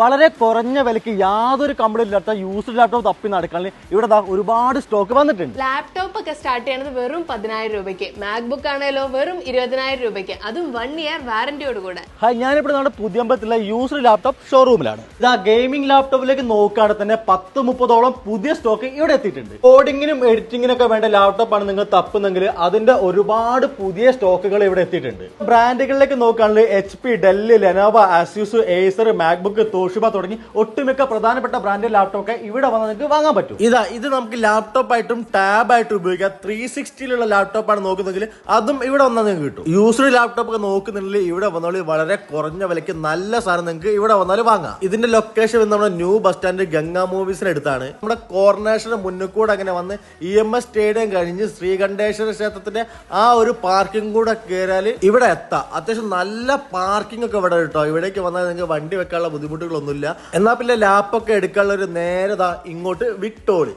വളരെ കുറഞ്ഞ വിലക്ക് യാതൊരു കംപ്ലൈന്റ് ഇല്ലാത്ത യൂസ്ഡ് ലാപ്ടോപ്പ് തപ്പി നടക്കാൻ ഇവിടെ ഒരുപാട് സ്റ്റോക്ക് വന്നിട്ടുണ്ട്. ലാപ്ടോപ്പ് ഒക്കെ സ്റ്റാർട്ട് ചെയ്യണത് വെറും പതിനായിരം രൂപയ്ക്ക്. മാക്ബുക്ക് ആണെങ്കിലോ വെറും ഇരുപതിനായിരം രൂപയ്ക്ക്. അതും വൺ ഇയർ വാറന്റിയോട് കൂടെ. ഹായ് ഞാനിപ്പോൾ നമ്മുടെ പുതിയമ്പലത്തിലെ യൂസ്ഡ് ലാപ്ടോപ്പ് ഷോറൂമിലാണ് ഇതാ ഗെയിമിംഗ് ലാപ്ടോപ്പിലേക്ക് നോക്കുകയാണെങ്കിൽ തന്നെ പത്ത് മുപ്പതോളം പുതിയ സ്റ്റോക്ക് ഇവിടെ എത്തിയിട്ടുണ്ട്. കോഡിങ്ങിനും എഡിറ്റിങ്ങിനും ഒക്കെ വേണ്ട ലാപ്ടോപ്പാണ് നിങ്ങൾ തപ്പുന്നെങ്കിൽ അതിന്റെ ഒരുപാട് പുതിയ സ്റ്റോക്കുകൾ ഇവിടെ എത്തിയിട്ടുണ്ട്. ബ്രാൻഡുകളിലേക്ക് നോക്കുകയാണെങ്കിൽ H P Delhi Lenovo Asus Acer MacBook Toshiba തുടങ്ങി ഒട്ടുമിക്ക പ്രധാനപ്പെട്ട ബ്രാൻഡ് ലാപ്ടോപ്പ് ഇവിടെ വന്ന് നിങ്ങൾക്ക് വാങ്ങാൻ പറ്റും. ഇതാ ഇത് നമുക്ക് ലാപ്ടോപ്പ് ആയിട്ടും ടാബ് ആയിട്ടും ഉപയോഗിക്കാം. ത്രീ സിക്സ്റ്റിയിലുള്ള ആണ് നോക്കുന്നെങ്കിൽ അതും ഇവിടെ വന്നാൽ നിങ്ങൾക്ക് കിട്ടും. യൂസ്ഡ് ലാപ്ടോപ്പ് ഒക്കെ നോക്കുന്നുണ്ടെങ്കിൽ ഇവിടെ വന്നാൽ വളരെ കുറഞ്ഞ വിലയ്ക്ക് നല്ല സാധനം നിങ്ങൾക്ക് ഇവിടെ വന്നാൽ വാങ്ങാം. ഇതിന്റെ ലൊക്കേഷൻ നമ്മുടെ ന്യൂ ബസ് സ്റ്റാൻഡ് ഗംഗാ മൂവീസിന് അടുത്താണ്. നമ്മുടെ കോർണേഷന് മുന്നിൽ കൂടെ അങ്ങനെ വന്ന് ഇ എം എസ് സ്റ്റേഡിയം കഴിഞ്ഞ് ശ്രീകണ്ഠേശ്വര ക്ഷേത്രത്തിന്റെ ആ ഒരു പാർക്കിംഗ് കൂടെ കയറിയാൽ ഇവിടെ എത്താം. അത്യാവശ്യം നല്ല പാർക്കിംഗ് ഒക്കെ ഇവിടെ കേട്ടോ. ഇവിടേക്ക് വന്നാൽ നിങ്ങൾക്ക് വണ്ടി വെക്കാനുള്ള ബുദ്ധിമുട്ടുകളൊന്നുമില്ല എന്നാ പിന്നെ ലാപ്പൊക്കെ എടുക്കാനുള്ള ഒരു നേരത ഇങ്ങോട്ട് വിക്ടോളി